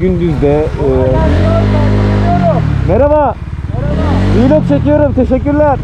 gündüzde e, merhaba. Vlog çekiyorum teşekkürler.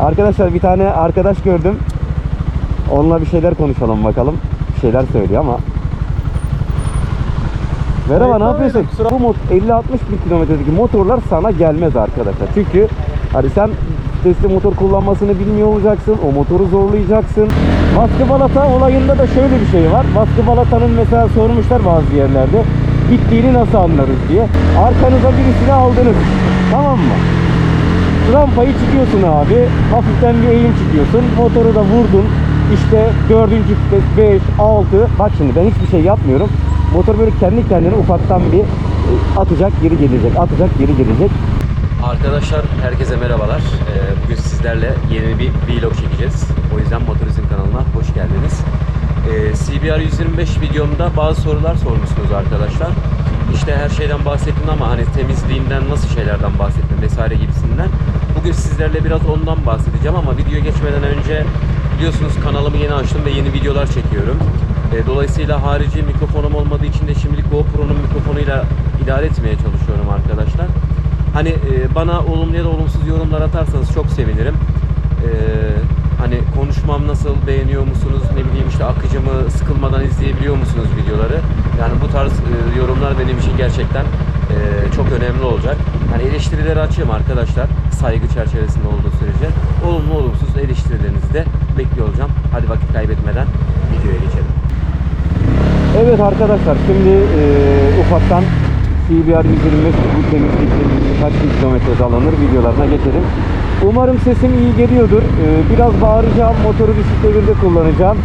Arkadaşlar bir tane arkadaş gördüm. Onunla bir şeyler konuşalım bakalım. Bir şeyler söylüyor ama. Merhaba ne yapıyorsun? bu mot 50-60 bin kilometredeki motorlar sana gelmez arkadaşlar. Çünkü hani sen vitesli motor kullanmasını bilmiyor olacaksın o motoru zorlayacaksın baskı balata olayında da şöyle bir şey var baskı balatanın mesela sormuşlar bazı yerlerde bittiğini nasıl anlarız diye arkanıza birisini aldınız tamam mı rampayı çıkıyorsun abi. Hafiften bir eğim çıkıyorsun. Motoru da vurdun. İşte dördüncü vites 5, 6. Bak şimdi ben hiçbir şey yapmıyorum. Motor böyle kendi kendine ufaktan bir e, atacak geri gelecek. Atacak geri gelecek. Arkadaşlar herkese merhabalar. Ee, bugün sizlerle yeni bir vlog çekeceğiz. O yüzden Motorizm kanalına hoş geldiniz. Ee, CBR 125 videomda bazı sorular sormuşsunuz arkadaşlar. İşte her şeyden bahsettim ama hani temizliğinden nasıl şeylerden bahsettim vesaire gibisinden. Bugün sizlerle biraz ondan bahsedeceğim ama video geçmeden önce biliyorsunuz kanalımı yeni açtım ve yeni videolar çekiyorum. Ee, dolayısıyla harici mikrofonum olmadığı için de şimdilik GoPro'nun mikrofonuyla idare etmeye çalışıyorum arkadaşlar. Hani e, bana olumlu ya da olumsuz yorumlar atarsanız çok sevinirim. E, hani konuşmam nasıl, beğeniyor musunuz, ne bileyim işte akıcımı sıkılmadan izleyebiliyor musunuz videoları? Yani bu tarz e, yorumlar benim için gerçekten e, çok önemli olacak. Hani eleştirileri açığım arkadaşlar, saygı çerçevesinde olduğu sürece. Olumlu olumsuz eleştirilerinizi de bekliyor olacağım. Hadi vakit kaybetmeden videoya geçelim. Evet arkadaşlar şimdi e, ufaktan CBR 125 bu temizlikte kaç kilometre alınır videolarına geçelim. Umarım sesim iyi geliyordur. E, biraz bağıracağım, motoru bisikletimde kullanacağım.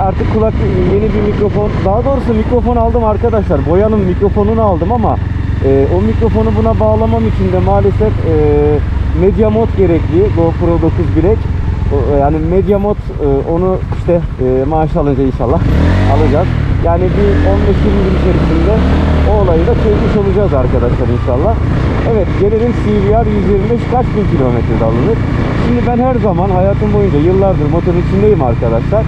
Artık kulak yeni bir mikrofon, daha doğrusu mikrofon aldım arkadaşlar. Boyanın mikrofonunu aldım ama e, o mikrofonu buna bağlamam için de maalesef e, Media Mod gerekli. GoPro 9 bilek. Yani Media Mod e, onu işte e, maaş alınca inşallah alacağız. Yani bir 15-20 gün içerisinde o olayı da çözmüş olacağız arkadaşlar inşallah. Evet gelelim CBR 125 kaç bin kilometrede alınır? Şimdi ben her zaman hayatım boyunca yıllardır motorun içindeyim arkadaşlar.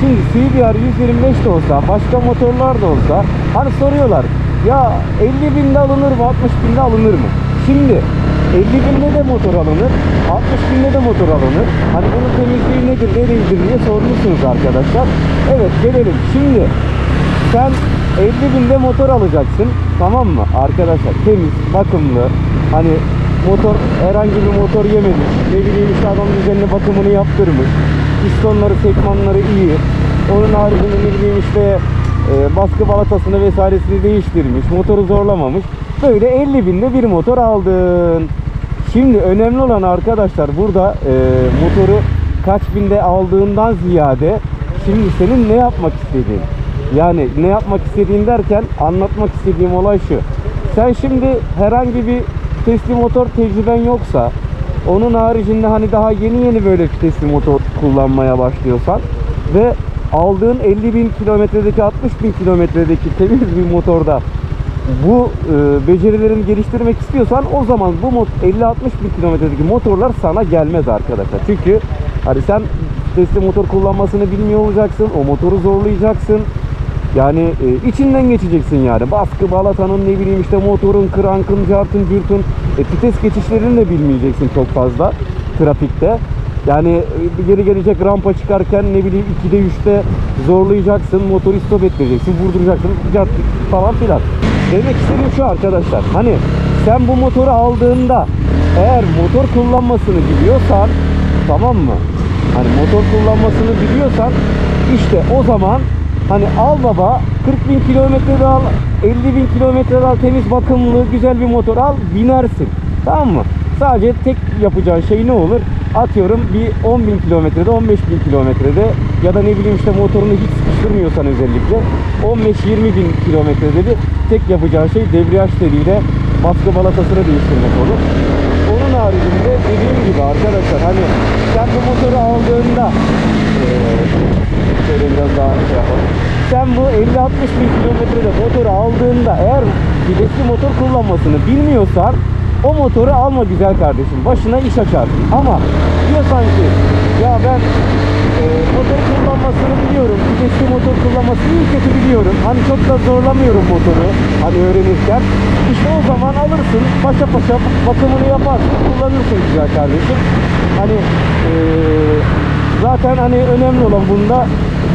Şimdi CBR 125 de olsa başka motorlar da olsa hani soruyorlar ya 50 binde alınır mı 60 binde alınır mı? Şimdi 50 binde de motor alınır, 60 binde de motor alınır. Hani bunun temizliği nedir, nereyidir diye sormuşsunuz arkadaşlar. Evet gelelim. Şimdi sen 50 binde motor alacaksın. Tamam mı? Arkadaşlar temiz, bakımlı. Hani motor herhangi bir motor yememiş. Ne bileyim işte adam düzenli bakımını yaptırmış. Pistonları, sekmanları iyi. Onun haricinde ne bileyim işte e, baskı balatasını vesairesini değiştirmiş. Motoru zorlamamış. Böyle 50 binde bir motor aldın. Şimdi önemli olan arkadaşlar burada e, motoru kaç binde aldığından ziyade şimdi senin ne yapmak istediğin. Yani ne yapmak istediğin derken anlatmak istediğim olay şu. Sen şimdi herhangi bir vitesli motor tecrüben yoksa onun haricinde hani daha yeni yeni böyle vitesli motor kullanmaya başlıyorsan ve aldığın 50 bin kilometredeki 60 bin kilometredeki temiz bir motorda bu e, becerilerini geliştirmek istiyorsan o zaman bu mot 50-60 bin kilometredeki motorlar sana gelmez arkadaşlar. Çünkü hani sen vitesli motor kullanmasını bilmiyor olacaksın. O motoru zorlayacaksın. Yani e, içinden geçeceksin yani. Baskı balatanın ne bileyim işte motorun, krankın, cartın, cürtün. E, vites geçişlerini de bilmeyeceksin çok fazla trafikte. Yani e, geri gelecek rampa çıkarken ne bileyim 2'de 3'te zorlayacaksın, motoru stop ettireceksin, vurduracaksın cart falan filan. Demek istediğim şu arkadaşlar. Hani sen bu motoru aldığında eğer motor kullanmasını biliyorsan tamam mı? Hani motor kullanmasını biliyorsan işte o zaman hani al baba 40 bin kilometre al 50 bin kilometre al temiz bakımlı güzel bir motor al binersin. Tamam mı? Sadece tek yapacağın şey ne olur? Atıyorum bir 10 bin kilometrede 15 bin kilometrede ya da ne bileyim işte motorunu hiç sıkıştırmıyorsan özellikle 15-20 bin kilometrede bir tek yapacağın şey debriyaj teliyle baskı balatasını değiştirmek olur. Onun haricinde dediğim gibi arkadaşlar hani sen bu motoru aldığında şöyle biraz daha şey yapalım. Sen bu 50-60 bin kilometrede motoru aldığında eğer vitesli motor kullanmasını bilmiyorsan o motoru alma güzel kardeşim. Başına iş açar. Ama diyorsan ki ya ben e, motor kullanmasını biliyorum. Vitesli motor kullanmasını iyi kötü biliyorum. Hani çok da zorlamıyorum motoru hani öğrenirken. İşte o zaman alırsın paşa paşa bakımını yaparsın kullanırsın güzel kardeşim. Hani e, zaten hani önemli olan bunda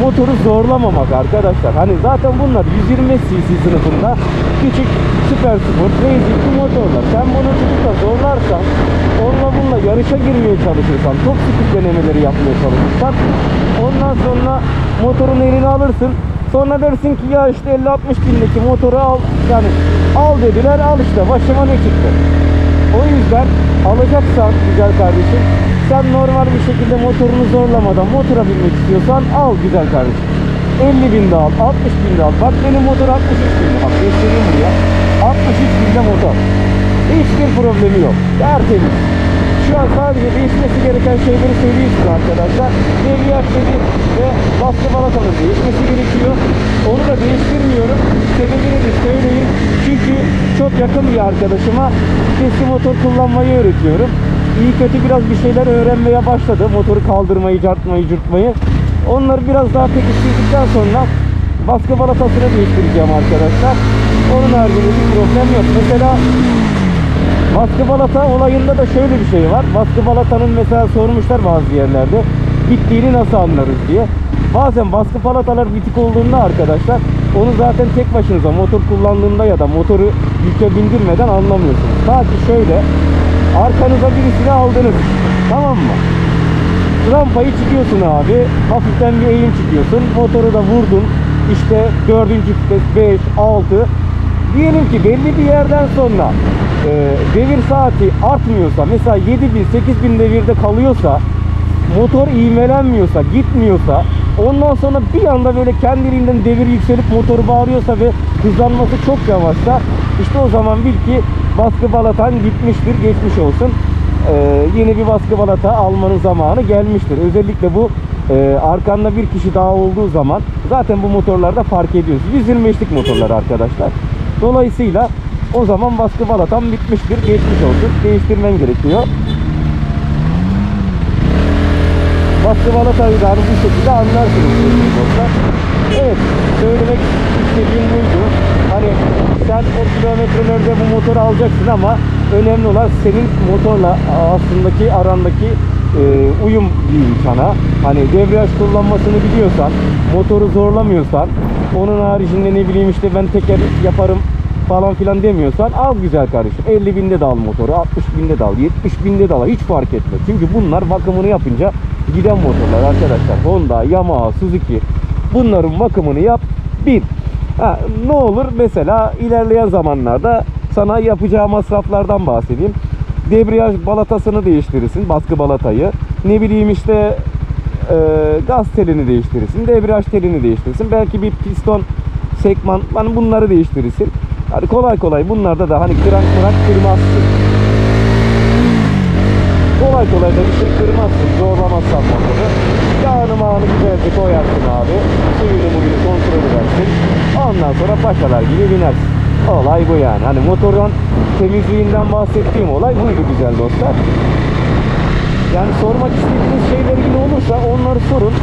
motoru zorlamamak arkadaşlar. Hani zaten bunlar 125 cc sınıfında küçük süper sport racing motorlar. Sen bunu da zorlarsan onunla bununla yarışa girmeye çalışırsan çok sıkı denemeleri yapmaya çalışırsan ondan sonra motorun eline alırsın. Sonra dersin ki ya işte 50-60 bindeki motoru al yani al dediler al işte başıma ne çıktı. O yüzden alacaksan güzel kardeşim sen normal bir şekilde motorunu zorlamadan motora binmek istiyorsan al güzel kardeşim. 50 binde al, 60 binde al. Bak benim motor 63 binde. Bak göstereyim buraya. 63 binde motor. Hiçbir problemi yok. Tertemiz. Şu an sadece değişmesi gereken şeyleri söylüyorsun arkadaşlar. Debriyaj dedi ve baskı balatanın değişmesi gerekiyor. Onu da değiştirmiyorum. Sebebini de söyleyeyim. Çünkü çok yakın bir arkadaşıma vitesli motor kullanmayı öğretiyorum. İyi kötü biraz bir şeyler öğrenmeye başladı. Motoru kaldırmayı, cartmayı, cürtmayı. Onları biraz daha pekiştirdikten sonra baskı balatasını değiştireceğim arkadaşlar. Onun haricinde bir problem yok. Mesela Baskı balata olayında da şöyle bir şey var. Baskı balatanın mesela sormuşlar bazı yerlerde bittiğini nasıl anlarız diye. Bazen baskı balatalar bitik olduğunda arkadaşlar onu zaten tek başınıza motor kullandığında ya da motoru yüke bindirmeden anlamıyorsunuz. Ta ki şöyle arkanıza birisini aldınız. Tamam mı? Rampayı çıkıyorsun abi. Hafiften bir eğim çıkıyorsun. Motoru da vurdun. İşte dördüncü vites 5, 6. Diyelim ki belli bir yerden sonra e, devir saati artmıyorsa mesela 7000 8000 devirde kalıyorsa motor ivmelenmiyorsa gitmiyorsa ondan sonra bir anda böyle kendiliğinden devir yükselip motoru bağırıyorsa ve hızlanması çok yavaşsa işte o zaman bil ki baskı balatan gitmiştir geçmiş olsun. Ee, yeni bir baskı balata almanın zamanı gelmiştir. Özellikle bu e, arkanda bir kişi daha olduğu zaman zaten bu motorlarda fark ediyoruz. 125'lik motorlar arkadaşlar. Dolayısıyla o zaman baskı balatan bitmiştir geçmiş olsun. Değiştirmen gerekiyor. Baskı balatayı da bu şekilde anlarsınız. Evet, söylemek istediğim buydu. Kilometrelerde bu motoru alacaksın ama önemli olan senin motorla aslındaki arandaki e, uyum diyeyim sana. Hani debriyaj kullanmasını biliyorsan, motoru zorlamıyorsan, onun haricinde ne bileyim işte ben teker yaparım falan filan demiyorsan al güzel kardeşim. 50 binde de al motoru, 60 binde de al, 70 binde de al. Hiç fark etmez. Çünkü bunlar bakımını yapınca giden motorlar arkadaşlar. Honda, Yamaha, Suzuki bunların bakımını yap. Bir. Ha, ne olur mesela ilerleyen zamanlarda sana yapacağı masraflardan bahsedeyim. Debriyaj balatasını değiştirirsin, baskı balatayı. Ne bileyim işte e, gaz telini değiştirirsin, debriyaj telini değiştirirsin. Belki bir piston, sekman, hani bunları değiştirirsin. Hani kolay kolay bunlarda da hani kıran kırak kırmazsın. Kolay kolay da bir şey kırmazsın, zorlamazsan. Yağını güzelce koyarsın abi. Suyunu muyunu kontrol edersin. Ondan sonra paşalar gibi binersin. Olay bu yani. Hani motorun temizliğinden bahsettiğim olay buydu güzel dostlar. Yani sormak istediğiniz şeyler yine olursa onları sorun.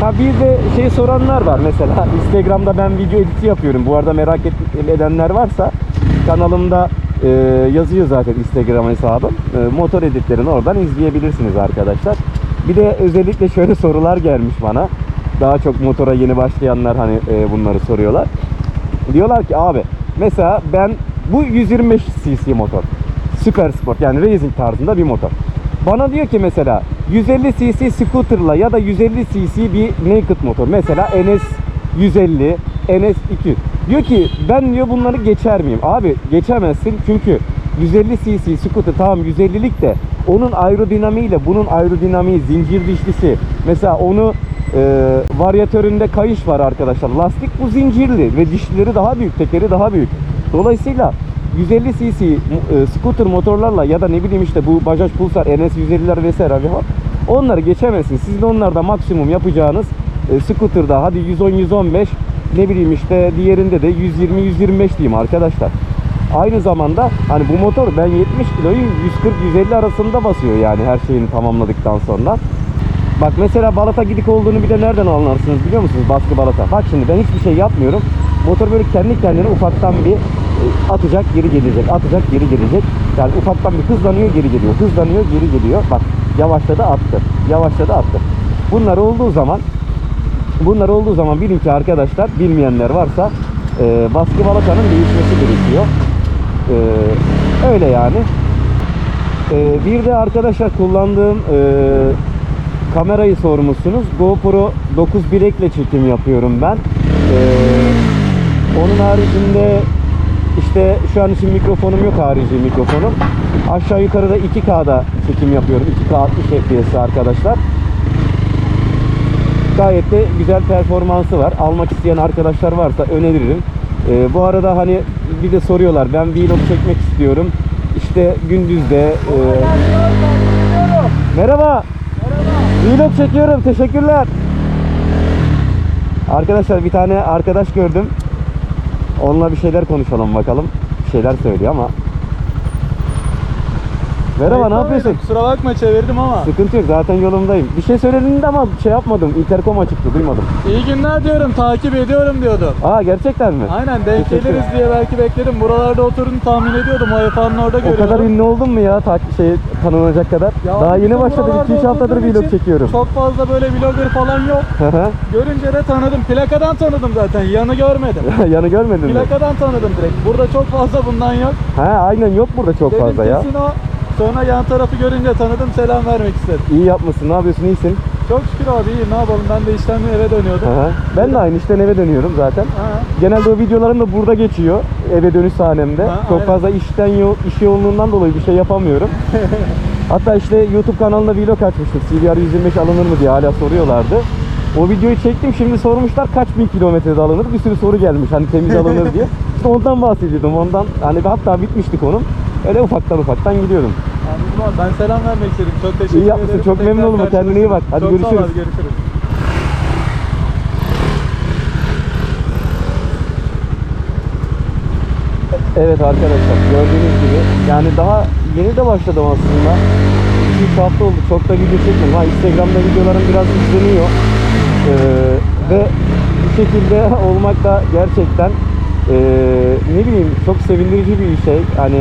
Ha bir de şey soranlar var mesela Instagram'da ben video editi yapıyorum. Bu arada merak edenler varsa kanalımda e, yazıyor zaten Instagram hesabım. E, motor editlerini oradan izleyebilirsiniz arkadaşlar. Bir de özellikle şöyle sorular gelmiş bana. Daha çok motora yeni başlayanlar hani e, bunları soruyorlar. Diyorlar ki abi mesela ben bu 125 cc motor. Süper sport yani racing tarzında bir motor. Bana diyor ki mesela 150 cc scooter'la ya da 150 cc bir naked motor. Mesela NS 150, NS 200. Diyor ki ben diyor bunları geçer miyim? Abi geçemezsin çünkü 150 cc scooter tamam 150'lik de onun aerodinamiğiyle bunun aerodinamiği zincir dişlisi. Mesela onu e, varyatöründe kayış var arkadaşlar. Lastik bu zincirli ve dişlileri daha büyük, tekeri daha büyük. Dolayısıyla 150 cc e, scooter motorlarla ya da ne bileyim işte bu Bajaj Pulsar NS 150'ler vesaire var. Onları geçemezsiniz. Sizin onlarda maksimum yapacağınız e, scooter'da hadi 110 115 ne bileyim işte diğerinde de 120 125 diyeyim arkadaşlar. Aynı zamanda hani bu motor ben 70 kiloyu 140 150 arasında basıyor yani her şeyini tamamladıktan sonra. Bak mesela balata gidik olduğunu bir de nereden anlarsınız biliyor musunuz? Baskı balata. Bak şimdi ben hiçbir şey yapmıyorum. Motor böyle kendi kendine ufaktan bir e, atacak geri gelecek. Atacak geri gelecek. Yani ufaktan bir hızlanıyor geri geliyor. Hızlanıyor geri geliyor. Bak yavaşladı attı. Yavaşladı attı. Bunlar olduğu zaman bunlar olduğu zaman bilin ki arkadaşlar bilmeyenler varsa e, baskı balatanın değişmesi gerekiyor. E, öyle yani. E, bir de arkadaşlar kullandığım e, kamerayı sormuşsunuz. GoPro 9 bilekle çekim yapıyorum ben. E, onun haricinde işte şu an için mikrofonum yok harici mikrofonum. Aşağı yukarıda 2K'da çekim yapıyorum. 2K 60 FPS arkadaşlar. Gayet de güzel performansı var. Almak isteyen arkadaşlar varsa öneririm. Ee, bu arada hani bir de soruyorlar ben vlog çekmek istiyorum. İşte gündüzde e, Merhaba. Vlog çekiyorum. Teşekkürler. Arkadaşlar bir tane arkadaş gördüm. Onunla bir şeyler konuşalım bakalım. Bir şeyler söylüyor ama. Merhaba ne yapıyorsun? Kusura bakma çevirdim ama. Sıkıntı yok zaten yolumdayım. Bir şey söyledin de ama şey yapmadım. Interkom açıktı duymadım. İyi günler diyorum, takip ediyorum diyordum. Aa gerçekten mi? Aynen denk Teşekkür geliriz diye belki bekledim. Buralarda oturduğunu tahmin ediyordum. O efendim orada O görüyordum. kadar ünlü oldun mu ya tak şey tanınacak kadar? Ya Daha yeni başladım. buralarda 2-3 haftadır vlog çekiyorum. Çok fazla böyle vlogger falan yok. Görünce de tanıdım. Plakadan tanıdım zaten. Yanı görmedim. Yanı görmedin mi? Plakadan tanıdım direkt. Burada çok fazla bundan yok. He aynen yok burada çok Dedim fazla ya. kesin o. Sonra yan tarafı görünce tanıdım. Selam vermek istedim. İyi yapmışsın. Ne yapıyorsun? İyisin. Çok şükür abi iyi. Ne yapalım? Ben de işten eve dönüyordum. Hı. Ben de aynı işten eve dönüyorum zaten. Ha. Genelde o videolarım da burada geçiyor. Eve dönüş sahnemde. Ha, Çok aynen. fazla işten yo iş yoğunluğundan dolayı bir şey yapamıyorum. Hatta işte YouTube kanalında vlog açmıştım. CBR 125 alınır mı diye hala soruyorlardı. O videoyu çektim. Şimdi sormuşlar kaç bin kilometrede alınır. Bir sürü soru gelmiş hani temiz alınır diye. İşte ondan bahsediyordum. Ondan hani hatta bitmişti konum. Öyle ufaktan ufaktan gidiyordum. Anladım abi. Ben selam vermek istedim. Çok teşekkür İyi yapmışsın, ederim. çok Tekrar memnun oldum. Kendine iyi bak. Hadi Çok sağ ol görüşürüz. abi, görüşürüz. Evet arkadaşlar gördüğünüz gibi yani daha yeni de başladım aslında. 2-3 hafta oldu çok da video çekmedim. Ha Instagram'da videolarım biraz izleniyor. Ee, ve bu şekilde olmak da gerçekten ee, ne bileyim çok sevindirici bir şey. Hani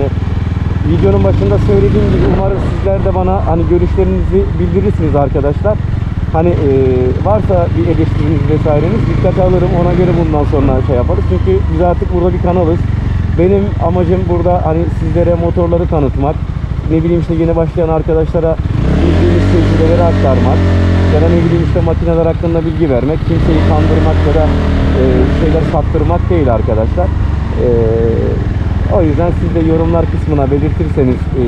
videonun başında söylediğim gibi umarım sizler de bana hani görüşlerinizi bildirirsiniz arkadaşlar. Hani ee, varsa bir eleştiriniz vesaireniz dikkate alırım ona göre bundan sonra şey yaparız. Çünkü biz artık burada bir kanalız. Benim amacım burada hani sizlere motorları tanıtmak. Ne bileyim işte yeni başlayan arkadaşlara bildiğimiz tecrübeleri aktarmak. Ya da ne bileyim işte makineler hakkında bilgi vermek. Kimseyi kandırmak ya da e, şeyler sattırmak değil arkadaşlar. E, o yüzden siz de yorumlar kısmına belirtirseniz e,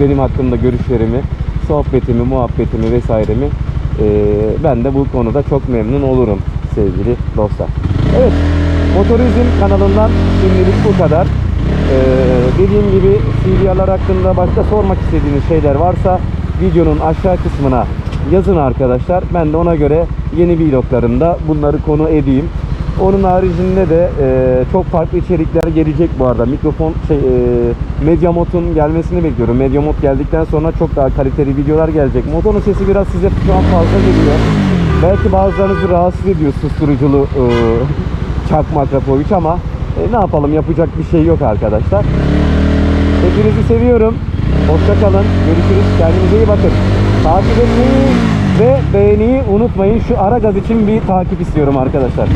benim hakkımda görüşlerimi, sohbetimi, muhabbetimi vesairemi e, ben de bu konuda çok memnun olurum sevgili dostlar. Evet, Motorizm kanalından şimdilik bu kadar. Ee, dediğim gibi CVR'lar hakkında başka sormak istediğiniz şeyler varsa videonun aşağı kısmına yazın arkadaşlar. Ben de ona göre yeni vloglarımda bunları konu edeyim. Onun haricinde de e, çok farklı içerikler gelecek bu arada. Mikrofon şey e, Mediamod'un gelmesini bekliyorum. Mediamod geldikten sonra çok daha kaliteli videolar gelecek. Motorun sesi biraz size şu an fazla geliyor. Belki bazılarınızı rahatsız ediyor susturuculu e, çakma Akrapovic ama e, ne yapalım yapacak bir şey yok arkadaşlar. Hepinizi seviyorum. Hoşça kalın. Görüşürüz. Kendinize iyi bakın. Takip etmeyi ve beğeniyi unutmayın. Şu ara gaz için bir takip istiyorum arkadaşlar.